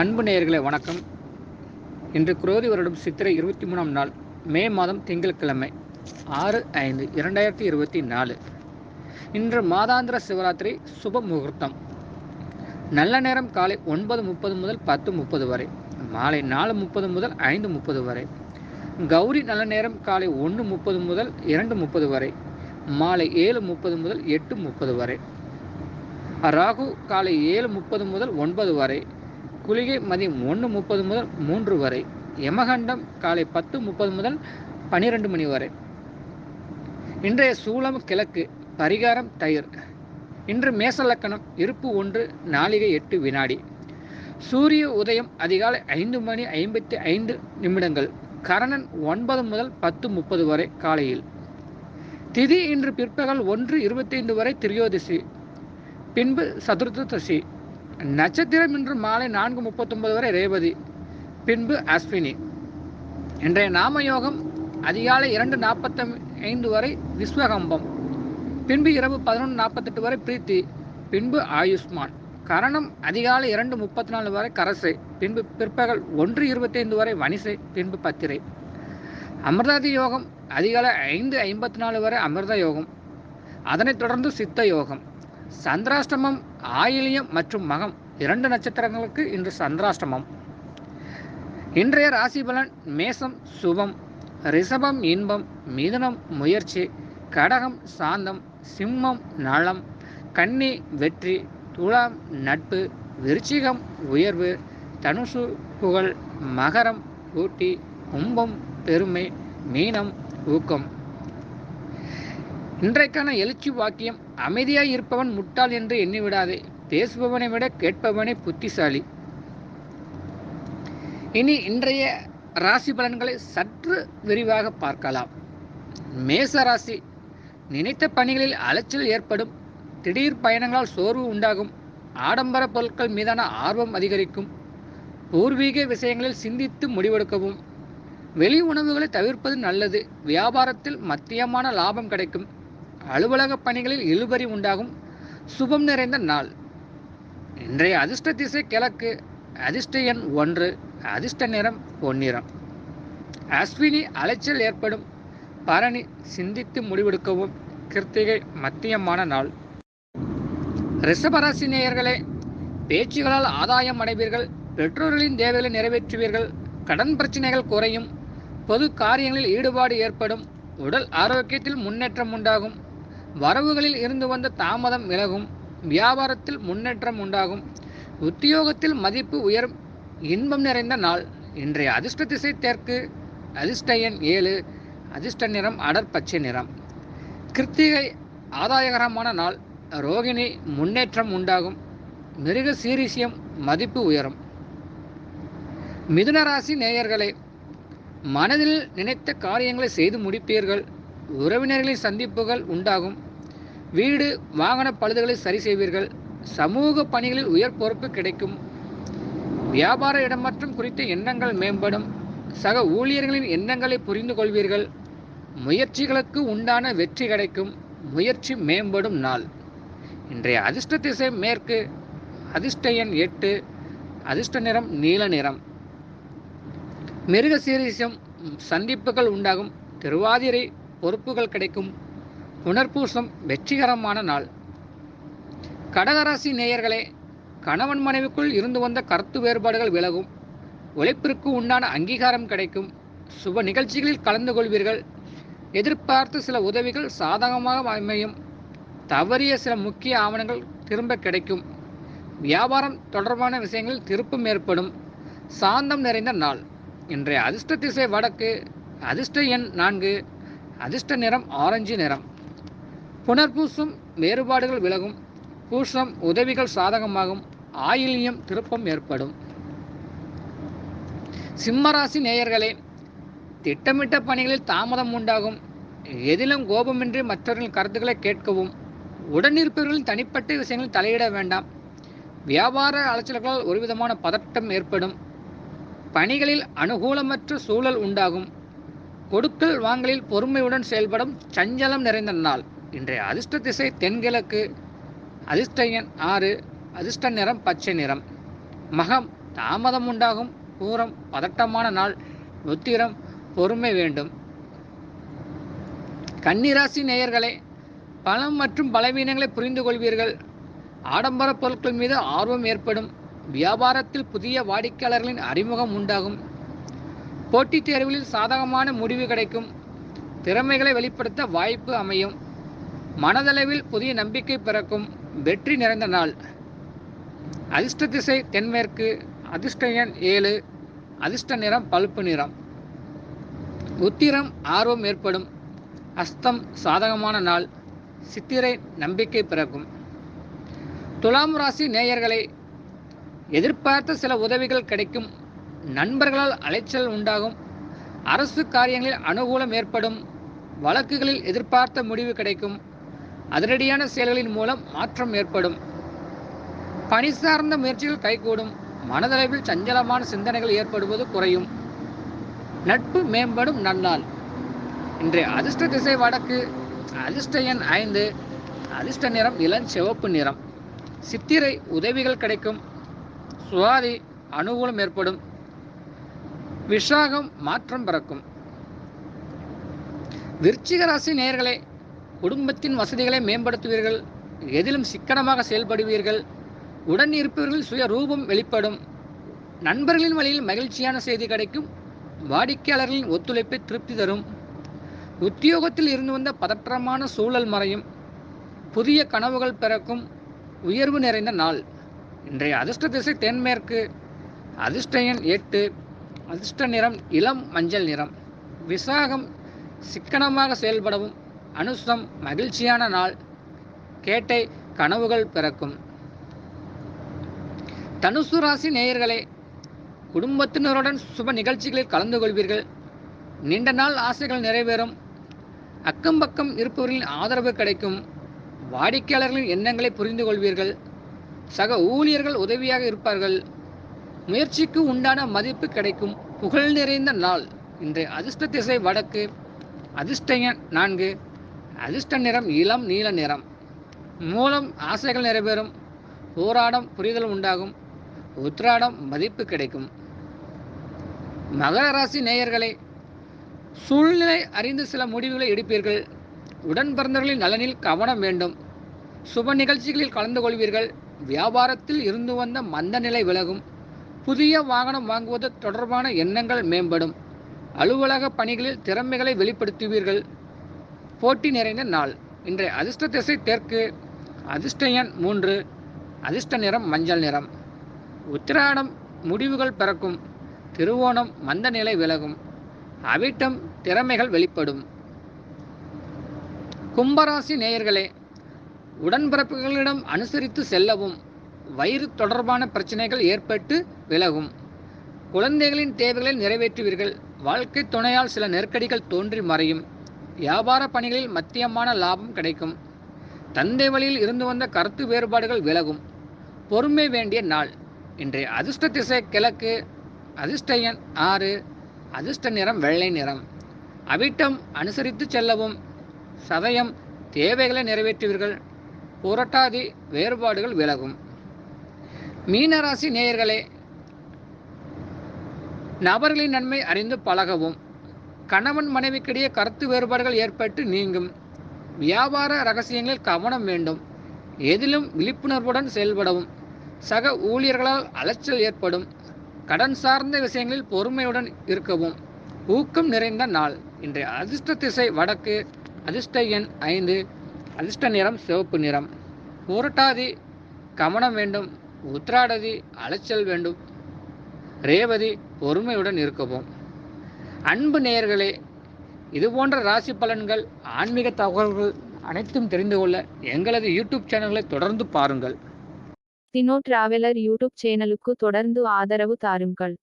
அன்பு நேயர்களே வணக்கம். இன்று குரோதி வருடம் சித்திரை இருபத்தி மூணாம் நாள் மே மாதம் திங்கட்கிழமை ஆறு ஐந்து இரண்டாயிரத்தி இருபத்தி நாலு. இன்று மாதாந்திர சிவராத்திரி சுப முகூர்த்தம். நல்ல நேரம் காலை ஒன்பது முப்பது முதல் பத்து முப்பது வரை மாலை நாலு முப்பது முதல் ஐந்து முப்பது வரை கௌரி நல்ல நேரம் காலை ஒன்று முப்பது முதல் இரண்டு முப்பது வரை மாலை ஏழு முப்பது முதல் எட்டு முப்பது வரை ராகு காலை ஏழு முப்பது முதல் ஒன்பது வரை குளிகை மதியம் ஒன்று முப்பது முதல் மூன்று வரை யமகண்டம் காலை பத்து முப்பது முதல் பனிரெண்டு மணி வரை. இன்றைய சூலம் கிழக்கு பரிகாரம் தயிர். இன்று மேசலக்கணம் இருப்பு ஒன்று நாளிகை எட்டு வினாடி. சூரிய உதயம் அதிகாலை ஐந்து மணி ஐம்பத்தி ஐந்து நிமிடங்கள் கரணன் ஒன்பது முதல் பத்து முப்பது வரை காலையில். திதி இன்று பிற்பகல் ஒன்று இருபத்தைந்து வரை திரியோதசி பின்பு சதுர்த்தசி நட்சத்திரம் இன்று மாலை நான்கு முப்பத்தொன்பது வரை ரேவதி பின்பு அஸ்வினி. இன்றைய நாம யோகம் அதிகாலை இரண்டு நாற்பத்தி ஐந்து வரை விஸ்வகம்பம் பின்பு இரவு பதினொன்று நாற்பத்தெட்டு வரை பிரீத்தி பின்பு ஆயுஷ்மான். கரணம் அதிகாலை இரண்டு முப்பத்தி நாலு வரை கரசை பின்பு பிற்பகல் ஒன்று இருபத்தைந்து வரை வனிசை பின்பு பத்திரை. அமிர்தாதி யோகம் அதிகாலை ஐந்து ஐம்பத்தி நாலு வரை அமிர்த யோகம். அதனைத் தொடர்ந்து சித்த யோகம். சந்திராஷ்டமம் ஆயிலியம் மற்றும் மகம் இரண்டு நட்சத்திரங்களுக்கு இன்று சந்திராஷ்டமம். இன்றைய ராசி பலன் மேசம் சுபம் ரிஷபம் இன்பம் மிதுனம் முயற்சி கடகம் சாந்தம் சிம்மம் நலம் கன்னி வெற்றி துலாம் நட்பு விருச்சிகம் உயர்வு தனுசு புகழ் மகரம் ஊட்டி கும்பம் பெருமை மீனம் ஊக்கம். இன்றைக்கான எழுச்சி வாக்கியம் அமைதியாய் இருப்பவன் முட்டாள் என்று எண்ணிவிடாதே. பேசுபவனை விட கேட்பவனே புத்திசாலி. இனி இன்றைய ராசி பலன்களை சற்று விரிவாக பார்க்கலாம். மேச ராசி நினைத்த பணிகளில் அலைச்சல் ஏற்படும். திடீர் பயணங்களால் சோர்வு உண்டாகும். ஆடம்பர பொருட்கள் மீதான ஆர்வம் அதிகரிக்கும். பூர்வீக விஷயங்களில் சிந்தித்து முடிவெடுக்கவும். வெளி உணவுகளை தவிர்ப்பது நல்லது. வியாபாரத்தில் மத்தியமான லாபம் கிடைக்கும். அலுவலக பணிகளில் இழுபறி உண்டாகும். சுபம் நிறைந்த நாள். இன்றைய அதிர்ஷ்ட திசை கிழக்கு. அதிர்ஷ்ட எண் ஒன்று. அதிர்ஷ்ட நிறம் பொன்னிறம். அஸ்வினி அலைச்சல் ஏற்படும். பரணி சிந்தித்து முடிவெடுக்கவும் கிருத்திகை மத்தியமான நாள். ரிஷபராசி நேயர்களே பேச்சுகளால் ஆதாயம் அடைவீர்கள். பெற்றோர்களின் தேவைகளை நிறைவேற்றுவீர்கள். கடன் பிரச்சனைகள் குறையும். பொது காரியங்களில் ஈடுபாடு ஏற்படும். உடல் ஆரோக்கியத்தில் முன்னேற்றம் உண்டாகும். வரவுகளில் இருந்து வந்த தாமதம் விலகும் வியாபாரத்தில் முன்னேற்றம் உண்டாகும் உத்தியோகத்தில் மதிப்பு உயரும் இன்பம் நிறைந்த நாள். இன்றைய அதிர்ஷ்ட திசை தெற்கு அதிர்ஷ்ட எண் ஏழு அதிர்ஷ்ட நிறம் அடற்பச்சை நிறம். கிருத்திகை ஆதாயகரமான நாள் ரோகிணி முன்னேற்றம் உண்டாகும் மிருக சீரிசியம் மதிப்பு உயரும். மிதுனராசி நேயர்களே மனதில் நினைத்த காரியங்களை செய்து முடிப்பீர்கள். உறவினர்களின் சந்திப்புகள் உண்டாகும். வீடு வாகன பழுதுகளை சரி செய்வீர்கள். சமூக பணிகளில் உயர் பொறுப்பு கிடைக்கும். வியாபார இடமாற்றம் குறித்த எண்ணங்கள் மேம்படும். சக ஊழியர்களின் எண்ணங்களை புரிந்து கொள்வீர்கள். முயற்சிகளுக்கு உண்டான வெற்றி கிடைக்கும். முயற்சி மேம்படும் நாள். இன்றைய அதிர்ஷ்ட திசை மேற்கு. அதிர்ஷ்ட எண் எட்டு. அதிர்ஷ்ட நிறம் நீல நிறம். மிருக சீரிசம் சந்திப்புகள் உண்டாகும். திருவாதிரை பொறுப்புகள் கிடைக்கும். புனர்பூசம் வெற்றிகரமான நாள். கடகராசி நேயர்களே கணவன் மனைவிக்குள் இருந்து வந்த கருத்து வேறுபாடுகள் விலகும். உழைப்பிற்கு உண்டான அங்கீகாரம் கிடைக்கும். சுப நிகழ்ச்சிகளில் கலந்து கொள்வீர்கள். எதிர்பார்த்த சில உதவிகள் சாதகமாக அமையும். தவறிய சில முக்கிய ஆவணங்கள் திரும்ப கிடைக்கும். வியாபாரம் தொடர்பான விஷயங்களில் திருப்பம் ஏற்படும். சாந்தம் நிறைந்த நாள். இன்றைய அதிர்ஷ்ட திசை வடக்கு அதிர்ஷ்ட எண் நான்கு. அதிர்ஷ்ட நிறம் ஆரஞ்சு நிறம். புனர்பூசம் வேறுபாடுகள் விலகும். பூசம் உதவிகள் சாதகமாகும். ஆயில்யம் திருப்பம் ஏற்படும். சிம்மராசி நேயர்களே திட்டமிட்ட பணிகளில் தாமதம் உண்டாகும். எதிலும் கோபமின்றி மற்றவர்களின் கருத்துக்களை கேட்கவும் உடனிருப்பவர்களின் தனிப்பட்ட விஷயங்களில் தலையிட வேண்டாம். வியாபார அலைச்சல்களால் ஒருவிதமான பதட்டம் ஏற்படும். பணிகளில் அனுகூலமற்ற சூழல் உண்டாகும். கொடுக்கல் வாங்கலில் பொறுமையுடன் செயல்படும் சஞ்சலம் நிறைந்த நாள். இன்றைய அதிர்ஷ்ட திசை தென்கிழக்கு. அதிர்ஷ்ட எண் ஆறு அதிர்ஷ்ட நிறம் பச்சை நிறம். மகம் தாமதம் உண்டாகும். பூரம் பதட்டமான நாள். உத்திரம் பொறுமை வேண்டும். கன்னிராசி நேயர்களே பலம் மற்றும் பலவீனங்களை புரிந்து கொள்வீர்கள். ஆடம்பர பொருட்கள் மீது ஆர்வம் ஏற்படும். வியாபாரத்தில் புதிய வாடிக்கையாளர்களின் அறிமுகம் உண்டாகும். போட்டித் தேர்வுகளில் சாதகமான முடிவு கிடைக்கும். திறமைகளை வெளிப்படுத்த வாய்ப்பு அமையும். மனதளவில் புதிய நம்பிக்கை பிறக்கும். வெற்றி நிறைந்த நாள். அதிர்ஷ்ட திசை தென்மேற்கு. அதிர்ஷ்ட எண் ஏழு. அதிர்ஷ்ட நிறம் பழுப்பு நிறம். உத்திரம் ஆர்வம் ஏற்படும். அஸ்தம் சாதகமான நாள். சித்திரை நம்பிக்கை பிறக்கும். துலாம் ராசி நேயர்களை எதிர்பார்த்த சில உதவிகள் கிடைக்கும். நண்பர்களால் அலைச்சல் உண்டாகும். அரசு காரியங்களில் அனுகூலம் ஏற்படும். வழக்குகளில் எதிர்பார்த்த முடிவு கிடைக்கும். அதிரடியான செயல்களின் மூலம் மாற்றம் ஏற்படும். பணி சார்ந்த முயற்சிகள் கைகூடும். மனதளவில் சஞ்சலமான சிந்தனைகள் ஏற்படுவது குறையும். நட்பு மேம்படும் நன்னாள் இன்றைய அதிர்ஷ்ட திசை வடக்கு அதிர்ஷ்ட எண் ஐந்து அதிர்ஷ்ட நிறம் இளஞ்சிவப்பு நிறம். சித்திரை உதவிகள் கிடைக்கும். சுவாதி அனுகூலம் ஏற்படும். விஷாகம் மாற்றம் பிறக்கும். விருச்சிக ராசி நேயர்களே குடும்பத்தின் வசதிகளை மேம்படுத்துவீர்கள் எதிலும் சிக்கனமாக செயல்படுவீர்கள் உடன் இருப்பவர்கள் சுய ரூபம் வெளிப்படும் நண்பர்களின் வழியில் மகிழ்ச்சியான செய்தி கிடைக்கும் வாடிக்கையாளர்களின் ஒத்துழைப்பை திருப்தி தரும் உத்தியோகத்தில் இருந்து வந்த பதற்றமான சூழல் மறையும் புதிய கனவுகள் பிறக்கும் உயர்வு நிறைந்த நாள். இன்றைய அதிர்ஷ்ட திசை தென்மேற்கு அதிர்ஷ்ட எண் எட்டு அதிர்ஷ்ட நிறம் இளம் மஞ்சள் நிறம். விசாகம் சிக்கனமாக செயல்படவும் அனுசம் மகிழ்ச்சியான நாள். கேட்டை கனவுகள் பிறக்கும். தனுசு ராசி நேயர்களே குடும்பத்தினருடன் சுப நிகழ்ச்சிகளில் கலந்து கொள்வீர்கள். நீண்ட நாள் ஆசைகள் நிறைவேறும். அக்கம் பக்கம் இருப்பவர்களின் ஆதரவு கிடைக்கும். வாடிக்கையாளர்களின் எண்ணங்களை புரிந்து கொள்வீர்கள். சக ஊழியர்கள் உதவியாக இருப்பார்கள். முயற்சிக்கு உண்டான மதிப்பு கிடைக்கும் புகழ் நிறைந்த நாள். இன்றைய அதிர்ஷ்ட திசை வடக்கு அதிர்ஷ்ட எண் நான்கு அதிர்ஷ்ட நிறம் இளம் நீல நிறம். மூலம் ஆசைகள் நிறைவேறும் போராடம் புரிதல் உண்டாகும் உத்ராடம் மதிப்பு கிடைக்கும். மகர ராசி நேயர்களை சூழ்நிலை அறிந்து சில முடிவுகளை எடுப்பீர்கள். உடன் பிறந்தவர்களின் நலனில் கவனம் வேண்டும். சுப நிகழ்ச்சிகளில் கலந்து கொள்வீர்கள். வியாபாரத்தில் இருந்து வந்த மந்த நிலை விலகும். புதிய வாகனம் வாங்குவது தொடர்பான எண்ணங்கள் மேம்படும். அலுவலக பணிகளில் திறமைகளை வெளிப்படுத்துவீர்கள். போட்டி நிறைந்த நாள். இன்றைய அதிர்ஷ்ட திசை தெற்கு. அதிர்ஷ்ட எண் மூன்று. அதிர்ஷ்ட நிறம் மஞ்சள் நிறம். உத்திராடம் முடிவுகள் பிறக்கும். திருவோணம் மந்த நிலை விலகும். அவிட்டம் திறமைகள் வெளிப்படும். கும்பராசி நேயர்களே உடன்பிறப்புகளிடம் அனுசரித்து செல்லவும். வயிறு தொடர்பான பிரச்சனைகள் ஏற்பட்டு விலகும். குழந்தைகளின் தேவைகளை நிறைவேற்றுவீர்கள். வாழ்க்கை துணையால் சில நெருக்கடிகள் தோன்றி மறையும். வியாபார பணிகளில் மத்தியமான லாபம் கிடைக்கும். தந்தை வழியில் இருந்து வந்த கருத்து வேறுபாடுகள் விலகும். பொறுமை வேண்டிய நாள். இன்றைய அதிர்ஷ்ட திசை கிழக்கு. அதிர்ஷ்ட எண் ஆறு. அதிர்ஷ்ட நிறம் வெள்ளை நிறம். அவிட்டம் அனுசரித்து செல்லவும். சதயம் தேவைகளை நிறைவேற்றுவீர்கள். புரட்டாதி வேறுபாடுகள் விலகும். மீனராசி நேயர்களே நபர்களின் நன்மை அறிந்து பழகவும். கணவன் மனைவிக்கிடையே கருத்து வேறுபாடுகள் ஏற்பட்டு நீங்கும். வியாபார ரகசியங்களில் கவனம் வேண்டும். எதிலும் விழிப்புணர்வுடன் செயல்படவும். சக ஊழியர்களால் அலைச்சல் ஏற்படும். கடன் சார்ந்த விஷயங்களில் பொறுமையுடன் இருக்கவும். ஊக்கம் நிறைந்த நாள். இன்றைய அதிர்ஷ்ட திசை வடக்கு. அதிர்ஷ்ட எண் ஐந்து. அதிர்ஷ்ட நிறம் சிவப்பு நிறம். புரட்டாதி கவனம் வேண்டும். உத்ராடதி அலைச்சல் வேண்டும். ரேவதி பொறுமையுடன் இருக்கவும். அன்பு நேயர்களே இது போன்ற ராசி பலன்கள் ஆன்மீக தகவல்கள் அனைத்தும் தெரிந்து கொள்ள எங்களது யூடியூப் சேனல்களை தொடர்ந்து பாருங்கள். தினோ டிராவலர் யூடியூப் சேனலுக்கு தொடர்ந்து ஆதரவு தாருங்கள்.